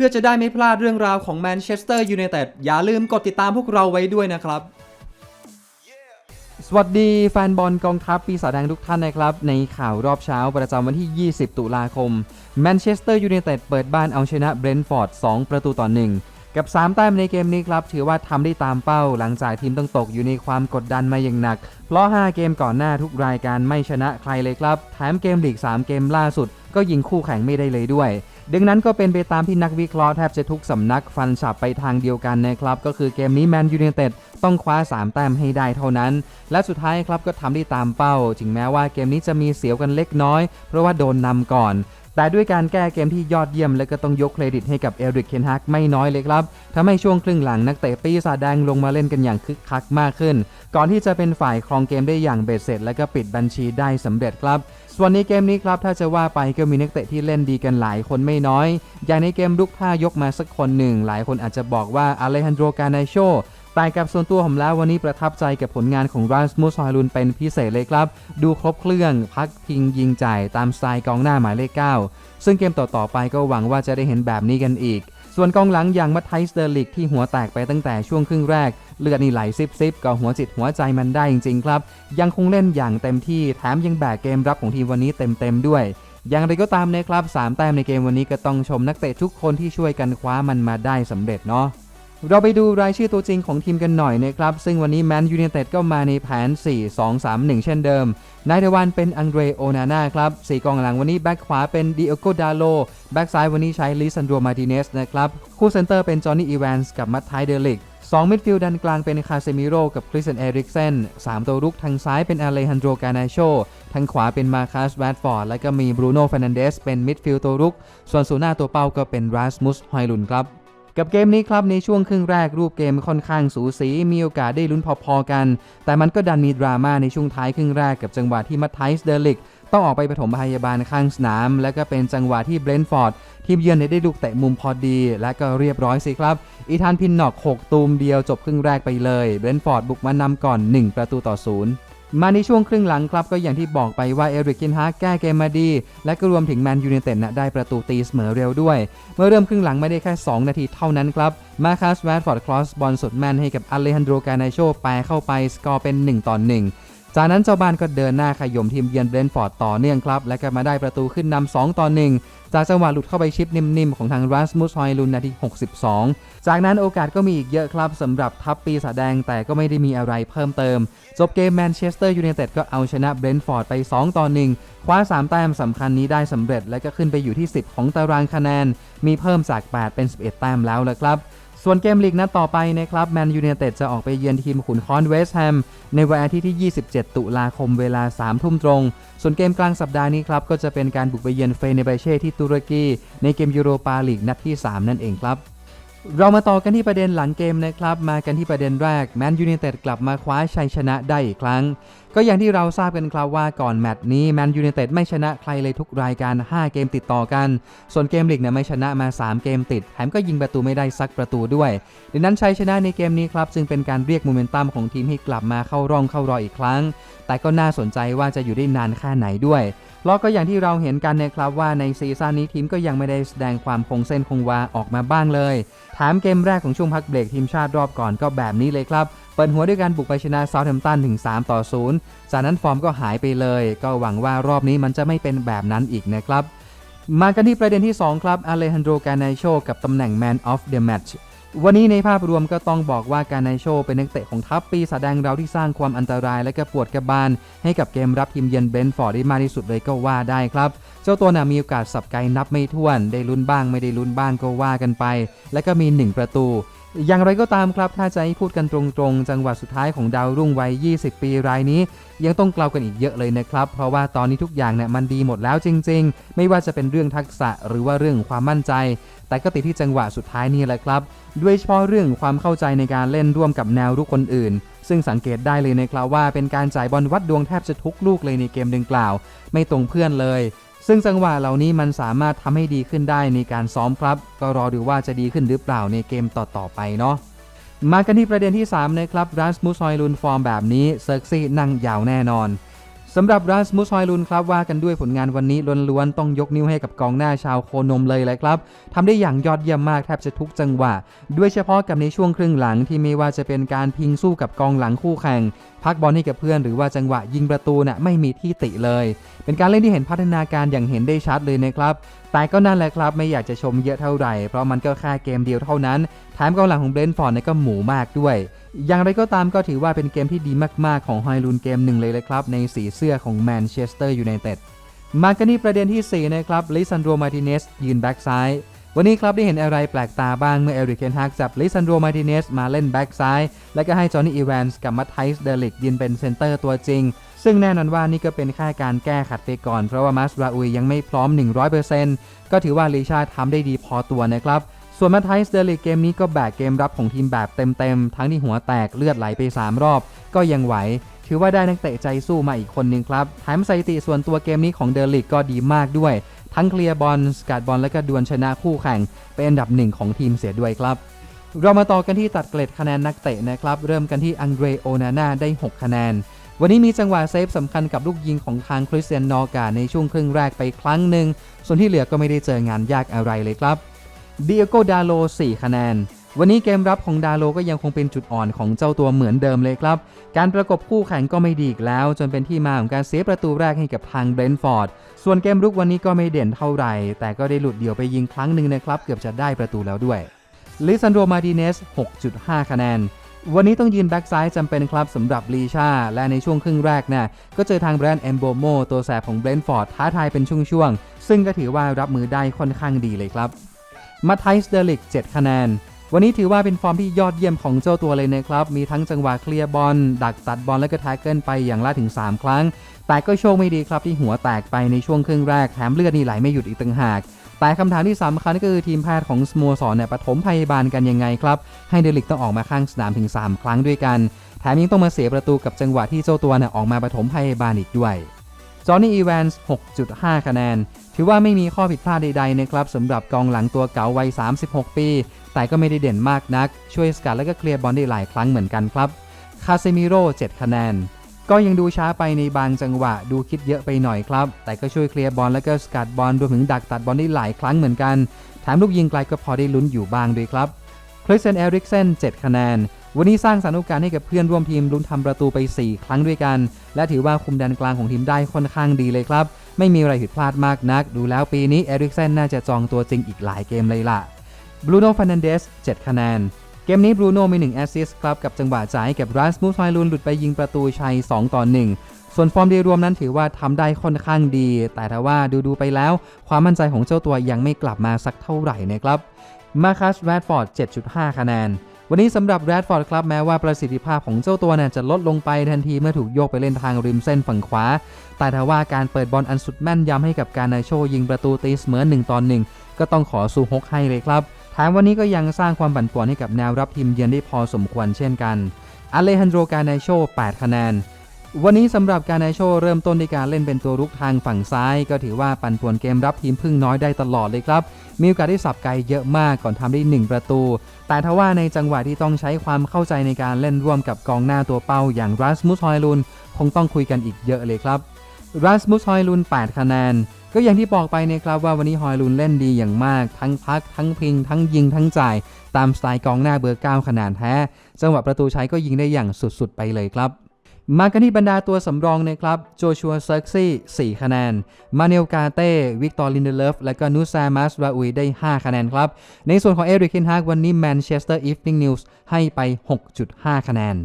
พื่อจะได้ไม่พลาดเรื่องราวของแมนเชสเตอร์ยูไนเต็ดอย่าลืมกดติดตามพวกเราไว้ด้วยนะครับ สวัสดีแฟนบอลกองทัพปีศาจแดงทุกท่านนะครับ ในข่าวรอบเช้าประจำวันที่ 20 ตุลาคมแมนเชสเตอร์ยูไนเต็ดเปิดบ้านเอาชนะเบรนท์ฟอร์ด 2 ประตูต่อ 1 กับ 3 แต้มในเกมนี้ครับ ถือว่าทำได้ตามเป้าหลังจากทีมต้องตกอยู่ในความกดดันมาอย่างหนัก เพราะ 5 เกมก่อนหน้าทุกรายการไม่ชนะใครเลยครับแถมเกมลีก 3 เกมล่าสุด ก็ยิงคู่แข่งไม่ได้เลยด้วย ดังนั้นก็เป็นไปตามที่นักวิเคราะห์แทบจะทุกสำนักฟันฉับไปทางเดียวกันนะครับ ก็คือเกมนี้แมนยูเนเต็ดต้องคว้า 3 แต้มให้ได้เท่านั้น และสุดท้ายครับก็ทำได้ตามเป้า ถึงแม้ว่าเกมนี้จะมีเสียวกันเล็กน้อย เพราะว่าโดนนำก่อน แต่ด้วยการแก้เกมที่ยอดเยี่ยมและก็ต้องยกเครดิตให้กับเอริกเคนฮักไม่น้อยเลยครับทำให้ช่วงครึ่งหลังนักเตะปีศาจแดงลงมาเล่นกันอย่างคึกคักมากขึ้น ก่อนที่จะเป็นฝ่ายครองเกมได้อย่างเบ็ดเสร็จ และก็ปิดบัญชีได้สำเร็จครับส่วนในเกมนี้ครับถ้าจะว่าไปก็มีนักเตะที่เล่นดีกันหลายคนไม่น้อย อย่างในเกมลุกท่ายกมาสักคนหนึ่ง หลายคนอาจจะบอกว่าอเลฮันโดรกานาโช แต่กับส่วนตัวผมแล้ววันนี้ประทับใจกับผลงานของราสมุสฮอยลุนเป็นพิเศษเลยครับ ดูครบเครื่องพักพิงยิงจ่ายตามสไตล์กองหน้าหมายเลข 9 ซึ่งเกมต่อๆไปก็หวังว่าจะได้เห็นแบบนี้กันอีก ส่วนกองหลังอย่างมัตไทสเดอร์ลิกที่หัวแตกไปตั้งแต่ช่วงครึ่งแรก เลือดนี่ไหลซิบซิบก็หัวจิตหัวใจมันได้จริงๆครับ ยังคงเล่นอย่างเต็มที่แถมยังแบกเกมรับของทีมวันนี้เต็มๆด้วยอย่างไรก็ตามนะครับสามแต้มในเกมวันนี้ก็ต้องชมนักเตะทุกคนที่ช่วยกันคว้ามันมาได้สำเร็จเนาะ เราไปดูรายชื่อตัวจริงของทีมกันหน่อยนะครับ ซึ่งวันนี้แมนยูไนเต็ดก็มาในแผน 4-2-3-1 เช่นเดิม นายเดวันเป็นอังเดรโอนาน่าครับสี่กองหลังวันนี้แบ็คขวาเป็นดิโอโกดาโล แบ็คซ้ายวันนี้ใช้ลิซันโดมาติเนสนะครับ คู่เซนเตอร์เป็นจอห์นนี่อีแวนส์กับมัตไทเดลิกสองมิดฟิลด์ดันกลางเป็นคาเซมิโรกับคริสเตนเอริกเซนสามตัวรุกทางซ้ายเป็นอเลฮันโดกานาโชทางขวาเป็นมาคัสแวดฟอร์ดและก็มีบรูโน่เฟรนันเดสเป็นมิดฟิลด์ตัวรุก ส่วนศูนย์หน้าตัวเป้าก็เป็นราสมุสฮอยลุนครับ กับเกมนี้ครับในช่วงครึ่งแรกรูปเกมค่อนข้างสูสีมีโอกาสได้ลุ้นพอๆกัน แต่มันก็ดันมีดราม่าในช่วงท้ายครึ่งแรกกับจังหวะที่มัตไทส์เดลิกต้องออกไปปฐมพยาบาลข้างสนาม และก็เป็นจังหวะที่เบรนท์ฟอร์ดทีมเยือนได้ลูกเตะมุมพอดี และก็เรียบร้อยสิครับ อีธานพินนอก 6 ตูมเดียวจบครึ่งแรกไปเลย เบรนท์ฟอร์ดบุกมานำก่อน 1 ประตูต่อศูนย์ มาในช่วงครึ่งหลังครับก็อย่างที่บอกไปว่าเอริกกินฮาแก้เกมมาดี และก็รวมถึงแมนยูเนเต็ดนะได้ประตูตีเสมอเร็วด้วย เมื่อเริ่มครึ่งหลังไม่ได้แค่ 2 นาทีเท่านั้นครับ มาคัสแวดฟอร์ดคลอสบอลสุดแม่นให้กับอเลฮันโดรกาไนโชแปลเข้าไปสกอร์เป็น 1 ต่อ 1 จากนั้นเจ้าบ้านก็เดินหน้าขย่มทีมเยือนเบรนฟอร์ดต่อเนื่องครับ และก็มาได้ประตูขึ้นนำ2ต่อ1จากจังหวะหลุดเข้าไปชิปนิ่มๆ ของทางรัสมุสฮอยลุนนาที 62 จากนั้นโอกาสก็มีอีกเยอะครับสำหรับทัพปีศาจแดงแต่ก็ไม่ได้มีอะไรเพิ่มเติม จบเกมแมนเชสเตอร์ยูไนเต็ดก็เอาชนะเบรนฟอร์ดไป 2 ต่อ 1 คว้า 3 แต้มสำคัญนี้ได้สำเร็จ และก็ขึ้นไปอยู่ที่ 10 ของตารางคะแนน มีเพิ่มจาก 8 เป็น 11 แต้มแล้วละครับ ส่วนเกมลีกนัดต่อไปนะครับแมนยูเนเต็ดจะออกไปเยือนทีมขุนค้อนเวสต์แฮมในวันอาทิตย์ที่ 27 ตุลาคมเวลา 3 ทุ่มตรง ส่วนเกมกลางสัปดาห์นี้ครับก็จะเป็นการบุกไปเยือนเฟเนเบเช่ที่ตุรกีในเกมยูโรปาลีกนัดที่ 3 นั่นเองครับ เรามาต่อกันที่ประเด็นหลังเกมนะครับ มากันที่ประเด็นแรกแมนยูไนเต็ดกลับมาคว้าชัยชนะได้อีกครั้ง ก็อย่างที่เราทราบกันครับว่าก่อนแมตช์นี้แมนยูไนเต็ดไม่ชนะใครเลยทุกรายการ 5 เกมติดต่อกัน ส่วนเกมลีกเนี่ยไม่ชนะมา 3 เกมติด แถมก็ยิงประตูไม่ได้สักประตูด้วยดังนั้นชัยชนะในเกมนี้ครับจึงเป็นการเรียกโมเมนตัมของทีมให้กลับมาเข้าร่องเข้ารอยอีกครั้ง แต่ก็น่าสนใจว่าจะอยู่ได้นานแค่ไหนด้วย เพราะก็อย่างที่เราเห็นกันนะครับว่าในซีซั่นนี้ทีมก็ยังไม่ได้แสดงความคงเส้นคงวาออกมาบ้างเลยถามเกมแรกของช่วงพักเบรกทีมชาติรอบก่อนก็แบบนี้เลยครับ เปิดหัวด้วยการบุกไปชนะเซาท์แฮมป์ตันถึง 3 ต่อ 0 จากนั้นฟอร์มก็หายไปเลย ก็หวังว่ารอบนี้มันจะไม่เป็นแบบนั้นอีกนะครับ มากันที่ประเด็นที่ 2 ครับอเลฮันโดกา n นโชกับตำแหน่ง Man of the Match วันนี้ในภาพรวมก็ต้องบอกว่าการไนโชเป็นนักเตะของทัพปีศาจแดงเราที่สร้างความอันตรายและก็ปวดกระบาล ให้กับเกมรับทีมเยือนเบนฟอร์ดได้มากที่สุดเลยก็ว่าได้ครับ เจ้าตัวน่ะมีโอกาสสับไกนับไม่ถ้วน ได้ลุ้นบ้างไม่ได้ลุ้นบ้างก็ว่ากันไป และก็มี 1 ประตูอย่างไรก็ตามครับถ้าจะให้พูดกันตรงๆ จังหวะสุดท้ายของดาวรุ่งวัย 20 ปีรายนี้ ยังต้องกล่าวกันอีกเยอะเลยนะครับ เพราะว่าตอนนี้ทุกอย่างเนี่ยมันดีหมดแล้วจริง ๆ ไม่ว่าจะเป็นเรื่องทักษะหรือว่าเรื่องความมั่นใจ แต่ก็ติดที่จังหวะสุดท้ายนี่แหละครับ ด้วยเฉพาะเรื่องความเข้าใจในการเล่นร่วมกับแนวรุกคนอื่น ซึ่งสังเกตได้เลยนะครับว่าเป็นการจ่ายบอลวัดดวงแทบจะทุกลูกเลยในเกมดังกล่าว ไม่ตรงเพื่อนเลย ซึ่งจังหวะเหล่านี้มันสามารถทำให้ดีขึ้นได้ในการซ้อมครับ ก็รอดูว่าจะดีขึ้นหรือเปล่าในเกมต่อๆไปเนาะมากันที่ประเด็นที่3นะครับรัสมุสซอยลุนฟอร์มแบบนี้เซิร์กซี่นั่งยาวแน่นอน สำหรับราสมุสฮอยลุนครับว่ากันด้วยผลงานวันนี้ล้วนๆต้องยกนิ้วให้กับกองหน้าชาวโคนมเลยแหละครับทำได้อย่างยอดเยี่ยมมากแทบจะทุกจังหวะ ด้วยเฉพาะกับในช่วงครึ่งหลังที่ไม่ว่าจะเป็นการพิงสู้กับกองหลังคู่แข่ง พักบอลให้กับเพื่อนหรือว่าจังหวะยิงประตูน่ะไม่มีที่ติเลย เป็นการเล่นที่เห็นพัฒนาการอย่างเห็นได้ชัดเลยนะครับแต่ก็นั่นแหละครับไม่อยากจะชมเยอะเท่าไหร่เพราะมันก็แค่เกมเดียวเท่านั้นแถมกองหลังของเบรนฟอร์ดเนี่ก็หมูมากด้วย อย่างไรก็ตามก็ถือว่าเป็นเกมที่ดีมากๆ ของไฮลูนเกมหนึ่งเลยเลยครับ ในสีเสื้อของแมนเชสเตอร์ยูไนเต็ดมากันที่ประเด็นที่ 4 นะครับลิซันโดมาร์ติเนสยืนแบ็กซ้าย วันนี้ครับได้เห็นอะไรแปลกตาบ้างเมื่อเอริกเคนฮักจับลิซันโดมาร์ติเนสมาเล่นแบ็กซ้าย และก็ให้จอห์นนี่อีแวนส์กับมัตไทส์เดลิกยืนเป็นเซนเตอร์ตัวจริง ซึ่งแน่นอนว่านี่ก็เป็นแค่การแก้ขัดไปก่อน เพราะว่ามัสราอุยยังไม่พร้อม 100%ก็ถือว่าลีชาทำได้ดีพอตัวนะครับ ส่วนมาไทส์เดลิกเกมนี้ก็แบกเกมรับของทีมแบบเต็มๆ ทั้งที่หัวแตกเลือดไหลไป 3 รอบ ก็ยังไหว ถือว่าได้นักเตะใจสู้มาอีกคนหนึ่งครับแถมสถิติส่วนตัวเกมนี้ของเดลิกก็ดีมากด้วย ทั้งเคลียร์บอลสกัดบอลและก็ดวลชนะคู่แข่ง เป็นอันดับหนึ่งของทีมเสียด้วยครับเรามาต่อกันที่ตัดเกล็ดคะแนนนักเตะนะครับ เริ่มกันที่อังเดรโอนาน่าได้ 6 คะแนน วันนี้มีจังหวะเซฟสำคัญกับลูกยิงของทางคริสเตียนนอร์กาในช่วงครึ่งแรกไปครั้งหนึ่ง ส่วนที่เหลือก็ไม่ได้เจองานยากอะไรเลยครับ เดียโกดาโล4คะแนน วันนี้เกมรับของดาโลก็ยังคงเป็นจุดอ่อนของเจ้าตัวเหมือนเดิมเลยครับ การประกบคู่แข่งก็ไม่ดีอีกแล้ว จนเป็นที่มาของการเสียประตูแรกให้กับทางเบรนท์ฟอร์ด ส่วนเกมรุกวันนี้ก็ไม่เด่นเท่าไหร่ แต่ก็ได้หลุดเดี่ยวไปยิงครั้งหนึ่งนะครับ เกือบจะได้ประตูแล้วด้วยลิซันโดมาร์ติเนส 6.5 คะแนน วันนี้ต้องยืนแบ็กซ้ายจำเป็นครับสำหรับลีชา และในช่วงครึ่งแรกนี่ก็เจอทางแบรนด์เอมโบโมตัวแสบของเบรนท์ฟอร์ดท้าทายเป็นช่วงๆ ซึ่งก็ถือว่ารับมือได้ค่อนข้างดีเลยครับ มาไทส์เดลิก 7 คะแนน วันนี้ถือว่าเป็นฟอร์มที่ยอดเยี่ยมของเจ้าตัวเลยนะครับ มีทั้งจังหวะเคลียร์บอล ดักตัดบอลและก็แท็กเกิลไปอย่างละถึง 3 ครั้ง แต่ก็โชคไม่ดีครับที่หัวแตกไปในช่วงครึ่งแรก แถมเลือดนี่ไหลไม่หยุดอีกต่างหากแต่คำถามที่สำคัญก็คือทีมแพทย์ของสโมสรเนี่ยปฐมพยาบาลกันยังไงครับ ให้เดลิกต้องออกมาข้างสนามถึง 3 ครั้งด้วยกัน แถมยังต้องมาเสียประตูกับจังหวะที่เจ้าตัวเนี่ยออกมาปฐมพยาบาลอีกด้วย จอห์นนี่อีแวนส์ 6.5 คะแนน ถือว่าไม่มีข้อผิดพลาดใดๆนะครับสำหรับกองหลังตัวเก่าวัย 36 ปี แต่ก็ไม่ได้เด่นมากนัก ช่วยสกัดและก็เคลียร์บอลได้หลายครั้งเหมือนกันครับ คาเซมิโร่ 7 คะแนน ก็ยังดูช้าไปในบางจังหวะ ดูคิดเยอะไปหน่อยครับ แต่ก็ช่วยเคลียร์บอลและก็สกัดบอลรวมถึงดักตัดบอลได้หลายครั้งเหมือนกัน แถมลูกยิงไกลก็พอได้ลุ้นอยู่บ้างด้วยครับคริสเซนเอริกเซน 7 คะแนนวันนี้สร้างสรรค์โอกาสให้กับเพื่อนร่วมทีมลุ้นทำประตูไป 4 ครั้งด้วยกัน และถือว่าคุมแดนกลางของทีมได้ค่อนข้างดีเลยครับ ไม่มีอะไรผิดพลาดมากนัก ดูแล้วปีนี้เอริกเซนน่าจะจองตัวจริงอีกหลายเกมเลยล่ะบรูโน่ฟ r น a นเดส7คะแนนเกมนี้บรูโน่มี1แอสซิสต์ครับกับจังหวะจ่ายให้กับรัสมูสไฮลูนหลุดไปยิงประตูชัย 2 ต่อ 1 ส่วนฟอร์มโดยรวมนั้นถือว่าทำได้ค่อนข้างดี แต่ถ้าว่าดูๆไปแล้ว ความมั่นใจของเจ้าตัวยังไม่กลับมาสักเท่าไหร่นะครับมาคัสแรดฟอร์ด7.5 คะแนน วันนี้สำหรับแรดฟอร์ดครับแม้ว่าประสิทธิภาพของเจ้าตัวเนี่ยจะลดลงไปทันทีเมื่อถูกโยกไปเล่นทางริมเส้นฝั่งขวา แต่ถ้าว่าการเปิดบอลอันสุดแม่นยำให้กับการนาโชยิงประตูตีเสมอ1ต่อ1ก็ต้องขอซูฮกให้เลยครับแถมวันนี้ก็ยังสร้างความปั่นป่วนให้กับแนวรับทีมเยือนได้พอสมควรเช่นกันอเลฮันโดรกานาโช8คะแนน วันนี้สำหรับการนโชเริ่มต้นในการเล่นเป็นตัวรุกทางฝั่งซ้าย ก็ถือว่าปั่นป่วนเกมรับทีมพึ่งน้อยได้ตลอดเลยครับ มีโอกาสได้สับไกลเยอะมากก่อนทำได้ 1 ประตู แต่ทว่าในจังหวะที่ต้องใช้ความเข้าใจในการเล่นร่วมกับกองหน้าตัวเป้าอย่างรัสมุสฮอยลุนคงต้องคุยกันอีกเยอะเลยครับรัสมุสฮอยลุน 8 คะแนน ก็อย่างที่บอกไปนะครับว่าวันนี้ฮอยลุนเล่นดีอย่างมาก ทั้งพัก ทั้งพิง ทั้งยิงทั้งจ่าย ตามสไตล์กองหน้าเบอร์ 9 ขนาดแท้ จังหวะประตูใช้ก็ยิงได้อย่างสุดๆไปเลยครับ มากันที่บรรดาตัวสำรองนะครับโจชัวเซอร์กซี่4คะแนน มาเนลกาเต้ วิกตอร์ลินเดเลฟ และก็นูซามัสราอุยได้ 5 คะแนนครับ ในส่วนของเอริกเคนฮากวันนี้แมนเชสเตอร์อีฟนิ่งนิวส์ให้ไป 6.5 คะแนน